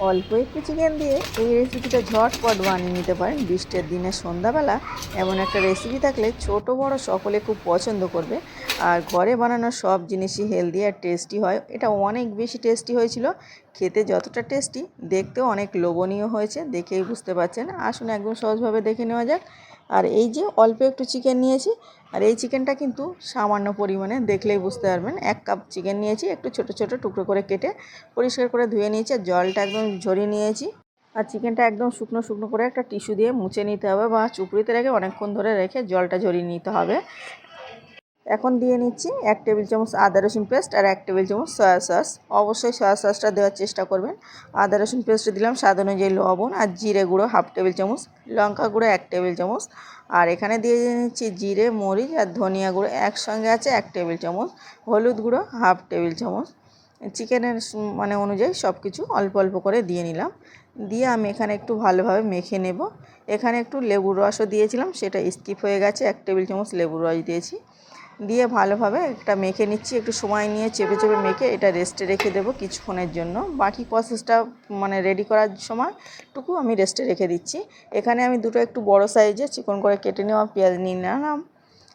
অল্প একটু চিকেন দিয়ে এই রেসিপিটা ঝটপট বানিয়ে নিতে পারেন। বৃষ্টির দিনে সন্ধ্যাবেলা এমন একটা রেসিপি থাকলে ছোট, বড় সকলে খুব পছন্দ করবে। আর ঘরে বানানো সব জিনিসই হেলদি আর টেস্টি হয়। এটা অনেক বেশি টেস্টি হয়েছিল। খেতে যতটা টেস্টি দেখতেও অনেক লোভনীয় হয়েছে, দেখেই বুঝতে পারছেন। আসুন একদম সহজভাবে দেখে নেওয়া যাক। আর এই যে অল্প একটু চিকেন নিয়েছি, আর এই চিকেনটা কিন্তু সামান্য পরিমাণে দেখলেই বুঝতে পারবেন। এক কাপ চিকেন নিয়েছি, একটু ছোট ছোট টুকরো করে কেটে পরিষ্কার করে ধুয়ে নিয়েছি, আর জলটা একদম ঝরিয়ে নিয়েছি। আর চিকেনটা একদম শুকনো শুকনো করে একটা টিস্যু দিয়ে মুছে নিতে হবে বা চুপড়িতে রেখে অনেকক্ষণ ধরে রেখে জলটা ঝরিয়ে নিতে হবে। এখন দিয়ে নিচ্ছি এক টেবিল চামচ আদা রসুন পেস্ট আর এক টেবিল চামচ সয়া সস। অবশ্যই সয়া সসটা দেওয়ার চেষ্টা করবেন। আদা রসুন পেস্ট দিলাম স্বাদ অনুযায়ী লবণ আর জিরে গুঁড়ো হাফ টেবিল চামচ, লঙ্কা গুঁড়ো এক টেবিল চামচ। আর এখানে দিয়ে নিচ্ছি জিরে, মরিচ আর ধনিয়া গুঁড়ো একসঙ্গে আছে এক টেবিল চামচ, হলুদ গুঁড়ো হাফ টেবিল চামচ। চিকেনের মানে অনুযায়ী সব কিছু অল্প অল্প করে দিয়ে নিলাম। দিয়ে আমি এখানে একটু ভালোভাবে মেখে নেব। এখানে একটু লেবুর রসও দিয়েছিলাম, সেটা স্কিপ হয়ে গেছে। এক টেবিল চামচ লেবুর রস দিয়েছি। দিয়ে ভালোভাবে একটা মেখে নিচ্ছি। একটু সময় নিয়ে চেপে চেপে মেখে এটা রেস্টে রেখে দেবো কিছুক্ষণের জন্য। বাকি প্রসেসটা মানে রেডি করার সময় টুকু আমি রেস্টে রেখে দিচ্ছি। এখানে আমি দুটো একটু বড় সাইজে চিকন করে কেটে নেওয়া পেঁয়াজ নিয়ে নিলাম।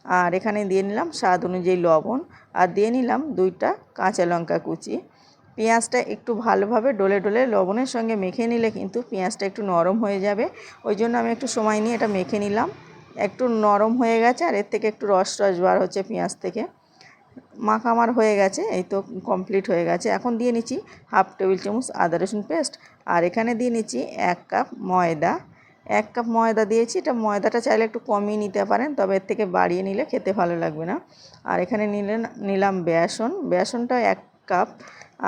আর এখানে দিয়ে নিলাম স্বাদ অনুযায়ী লবণ। আর দিয়ে নিলাম দুইটা কাঁচা লঙ্কা কুচি। পেঁয়াজটা একটু ভালোভাবে ডলে ডলে লবণের সঙ্গে মেখে নিলে কিন্তু পেঁয়াজটা একটু নরম হয়ে যাবে। ওই জন্য আমি একটু সময় নিয়ে এটা মেখে নিলাম। একটু নরম হয়ে গেছে আর এর থেকে একটু রস রস বার হচ্ছে পেঁয়াজ থেকে। মাখা আমার হয়ে গেছে, এই তো কমপ্লিট হয়ে গেছে। এখন দিয়ে নিচ্ছি হাফ টেবিল চামচ আদা রসুন পেস্ট। আর এখানে দিয়ে নিচ্ছি এক কাপ ময়দা। এক কাপ ময়দা দিয়েছি, এটা ময়দাটা চাইলে একটু কমিয়ে নিতে পারেন, তবে এর থেকে বাড়িয়ে নিলে খেতে ভালো লাগবে না। আর এখানে নিলেন, নিলাম বেসন। বেসনটা এক কাপ।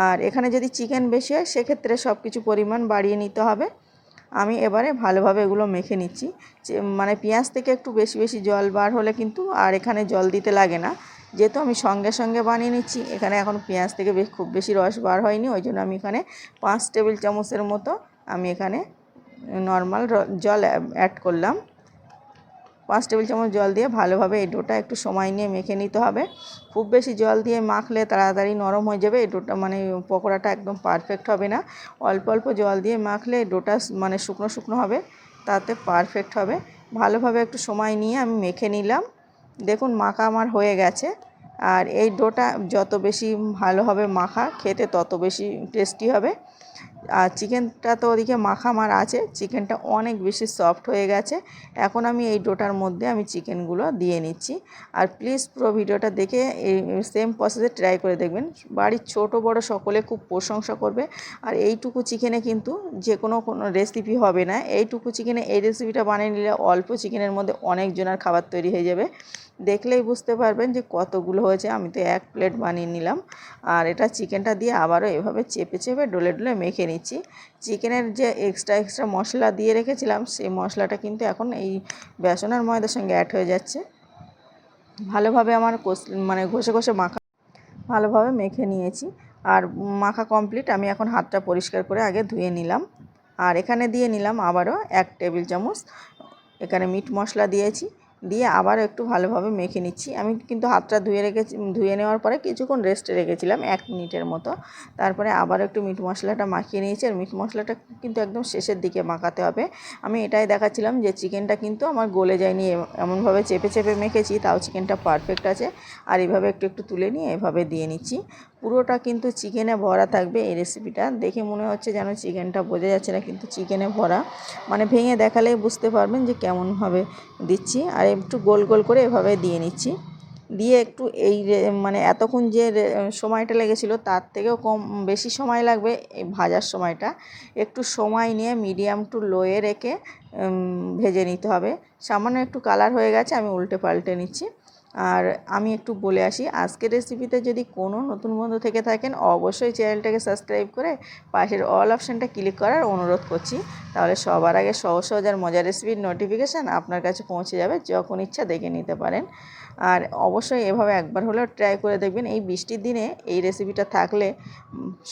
আর এখানে যদি চিকেন বেশি হয়, সেক্ষেত্রে সব কিছু পরিমাণ বাড়িয়ে নিতে হবে। আমি এবারে ভালোভাবে এগুলো মেখে নিচ্ছি। মানে পেঁয়াজ থেকে একটু বেশি বেশি জল বার হলে কিন্তু আর এখানে জল দিতে লাগে না। যেহেতু আমি সঙ্গে সঙ্গে বানিয়ে নিচ্ছি, এখানে এখন পেঁয়াজ থেকে বেশ, খুব বেশি রস বার হয়নি, ওই জন্য আমি এখানে পাঁচ টেবিল চামচের মতো আমি এখানে নর্মাল জল অ্যাড করলাম। পাঁচ টেবিল চামচ জল দিয়ে ভালোভাবে এই ডোটা একটু সময় নিয়ে মেখে নিতে হবে। খুব বেশি জল দিয়ে মাখলে তাড়াতাড়ি নরম হয়ে যাবে, এই ডোটা মানে পকোড়াটা একদম পারফেক্ট হবে না। অল্প অল্প জল দিয়ে মাখলে ডোটা মানে শুকনো শুকনো হবে, তাতে পারফেক্ট হবে। ভালোভাবে একটু সময় নিয়ে আমি মেখে নিলাম। দেখুন মাখা আমার হয়ে গেছে। আর এই ডোটা যত বেশি ভালো হবে মাখা, খেতে তত বেশি টেস্টি হবে। আর চিকেনটা তো ওদিকে মাখা আমার আছে। চিকেনটা অনেক বেশি সফট হয়ে গেছে। এখন আমি এই ডোটার মধ্যে আমি চিকেনগুলো দিয়ে নিচ্ছি। আর প্লিজ পুরো ভিডিওটা দেখে এই সেম প্রসেসে ট্রাই করে দেখবেন। বাড়ির ছোট বড় সকলে খুব প্রশংসা করবে। আর এইটুকু চিকেনে কিন্তু যে কোনো কোনো রেসিপি হবে না। এইটুকু চিকেনে এই রেসিপিটা বানিয়ে নিলে অল্প চিকেনের মধ্যে অনেকজনের খাবার তৈরি হয়ে যাবে। দেখলেই বুঝতে পারবেন যে কতগুলো হয়েছে। আমি তো এক প্লেট বানিয়ে নিলাম। আর এটা চিকেনটা দিয়ে আবারও এভাবে চেপে চেপে, ডলে ডলে মেখে নিচ্ছি। চিকেনের যে এক্সট্রা এক্সট্রা মশলা দিয়ে রেখেছিলাম, সেই মশলাটা কিন্তু এখন এই বেসন আর ময়দার সঙ্গে অ্যাড হয়ে যাচ্ছে। ভালোভাবে আমার মানে ঘষে ঘষে মাখা, ভালোভাবে মেখে নিয়েছি। আর মাখা কমপ্লিট আমি এখন হাতটা পরিষ্কার করে আগে ধুয়ে নিলাম। আর এখানে দিয়ে নিলাম আবারও এক টেবিল চামচ, এখানে মিট মশলা দিয়েছি। দিয়ে আবার একটু ভালোভাবে মেখে নিচ্ছি। আমি কিন্তু হাতটা ধুয়ে রেখেছি, ধুয়ে নেওয়ার পরে কিছুক্ষণ রেস্টে রেখেছিলাম এক মিনিটের মতো। তারপরে আবার একটু মিট মশলাটা মাখিয়ে নিয়েছি আর মিট মশলাটা কিন্তু একদম শেষের দিকে মাখাতে হবে। আমি এটাই দেখাচ্ছিলাম যে চিকেনটা কিন্তু আমার গলে যায়নি। এমনভাবে চেপে চেপে মেখেছি, তাও চিকেনটা পারফেক্ট আছে। আর এভাবে একটু একটু তুলে নিয়ে এভাবে দিয়ে নিচ্ছি। পুরোটা কিন্তু চিকেনে ভরা থাকবে এই রেসিপিটা দেখে মনে হচ্ছে যেন চিকেনটা বোঝা যাচ্ছে না, কিন্তু চিকেনে ভরা। মানে ভেঙে দেখালেই বুঝতে পারবেন যে কেমনভাবে দিচ্ছি। আর একটু গোল গোল করে এভাবে দিয়ে নিচ্ছি। দিয়ে একটু এই মানে এতক্ষণ যে সময়টা লেগেছিলো তার থেকেও কম, বেশি সময় লাগবে এই ভাজার সময়টা। একটু সময় নিয়ে মিডিয়াম টু লোয়ে রেখে ভেজে নিতে হবে। সামান্য একটু কালার হয়ে গেছে, আমি উল্টে পাল্টে নিচ্ছি। আর আমি একটু বলে আসি, আজকের রেসিপিতে যদি কোনো নতুন বন্ধু থেকে থাকেন, অবশ্যই চ্যানেলটাকে সাবস্ক্রাইব করে পাশের অল অপশানটা ক্লিক করার অনুরোধ করছি। তাহলে সবার আগে সহজ সহজ আর মজার রেসিপির নোটিফিকেশান আপনার কাছে পৌঁছে যাবে যখন ইচ্ছা দেখে নিতে পারেন। আর অবশ্যই এভাবে একবার হলেও ট্রাই করে দেখবেন, এই বৃষ্টির দিনে এই রেসিপিটা থাকলে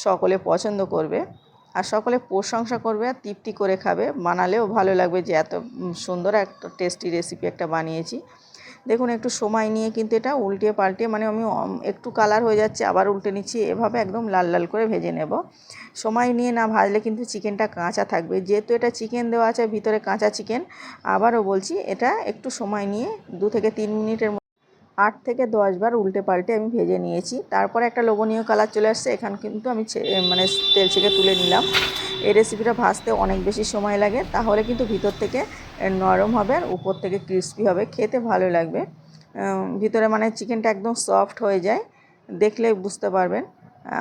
সকলে পছন্দ করবে আর সকলে প্রশংসা করবে আর তৃপ্তি করে খাবে। বানালেও ভালো লাগবে যে এত সুন্দর একটা টেস্টি রেসিপি একটা বানিয়েছি। দেখুন, একটু সময় নিয়ে কিন্তু এটা উল্টে পাল্টে মানে আমি একটু কালার হয়ে যাচ্ছে, আবার উল্টে নিচ্ছি, এভাবে একদম লাল লাল করে ভেজে নেব। সময় নিয়ে না ভাজলে কিন্তু চিকেনটা কাঁচা থাকবে। যেহেতু এটা চিকেন দেওয়া আছে, ভিতরে কাঁচা চিকেন, আবারও বলছি, এটা একটু সময় নিয়ে দু থেকে তিন মিনিটের আট থেকে দশ বার উল্টে পাল্টে আমি ভেজে নিয়েছি। তারপরে একটা লোভনীয় কালার চলে আসছে, এখান কিন্তু আমি মানে তেল ছেঁকে তুলে নিলাম। এই রেসিপিটা ভাজতে অনেক বেশি সময় লাগে, তাহলে কিন্তু ভিতর থেকে নরম হবে আর উপর থেকে ক্রিস্পি হবে, খেতে ভালো লাগবে। ভিতরে মানে চিকেনটা একদম সফট হয়ে যায়, দেখলে বুঝতে পারবেন।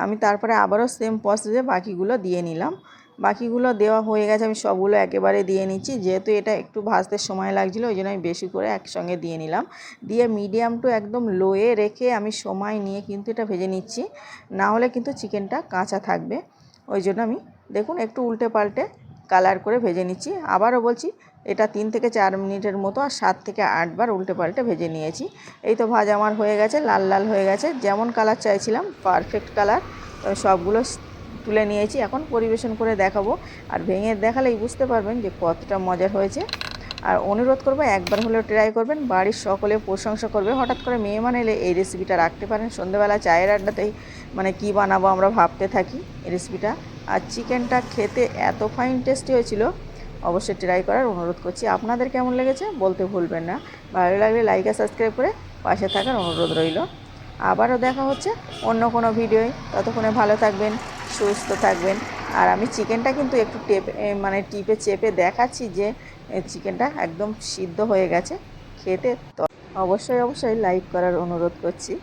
আমি তারপরে আবারও সেম প্রসেসে বাকিগুলো দিয়ে নিলাম। বাকিগুলো দেওয়া হয়ে গেছে, আমি সবগুলো একেবারে দিয়ে নিচ্ছি। যেহেতু এটা একটু ভাজতে সময় লাগছিল, ওই জন্য আমি বেশি করে একসঙ্গে দিয়ে নিলাম। দিয়ে মিডিয়াম টু একদম লোয়ে রেখে আমি সময় নিয়ে কিন্তু এটা ভেজে নিচ্ছি। না হলে কিন্তু চিকেনটা কাঁচা থাকবে। ওই জন্য আমি, দেখুন, একটু উল্টে পাল্টে কালার করে ভেজে নিচ্ছি। আবারও বলছি, এটা তিন থেকে চার মিনিটের মতো আর সাত থেকে আটবার উল্টে পাল্টে ভেজে নিয়েছি। এই তো ভাজা আমার হয়ে গেছে, লাল লাল হয়ে গেছে। যেমন কালার চাইছিলাম পারফেক্ট কালার সবগুলো তুলে নিয়েছি। এখন পরিবেশন করে দেখাবো। আর ভেঙে দেখালেই বুঝতে পারবেন যে কতটা মজার হয়েছে। আর অনুরোধ করব, একবার হলেও ট্রাই করবেন। বাড়ির সকলে প্রশংসা করবে। হঠাৎ করে মেয়ে মানে এলে এই রেসিপিটা রাখতে পারেন। সন্ধ্যেবেলা চায়ের আড্ডাতেই মানে কি বানাবো আমরা ভাবতে থাকি এই রেসিপিটা আর চিকেনটা খেতে এত ফাইন টেস্টি হয়েছিল, অবশ্যই ট্রাই করার অনুরোধ করছি। আপনাদের কেমন লেগেছে বলতে ভুলবেন না। ভালো লাগলে লাইক আর সাবস্ক্রাইব করে পাশে থাকার অনুরোধ রইল। আবারও দেখা হচ্ছে অন্য কোনো ভিডিওয় ততক্ষণে ভালো থাকবেন। সুস্থ থাকবেন। আর আমি চিকেনটা কিন্তু একটু টেপে মানে টিপে চেপে দেখাচ্ছি যে চিকেনটা একদম সিদ্ধ হয়ে গেছে। খেতে অবশ্যই অবশ্যই লাইক করার অনুরোধ করছি।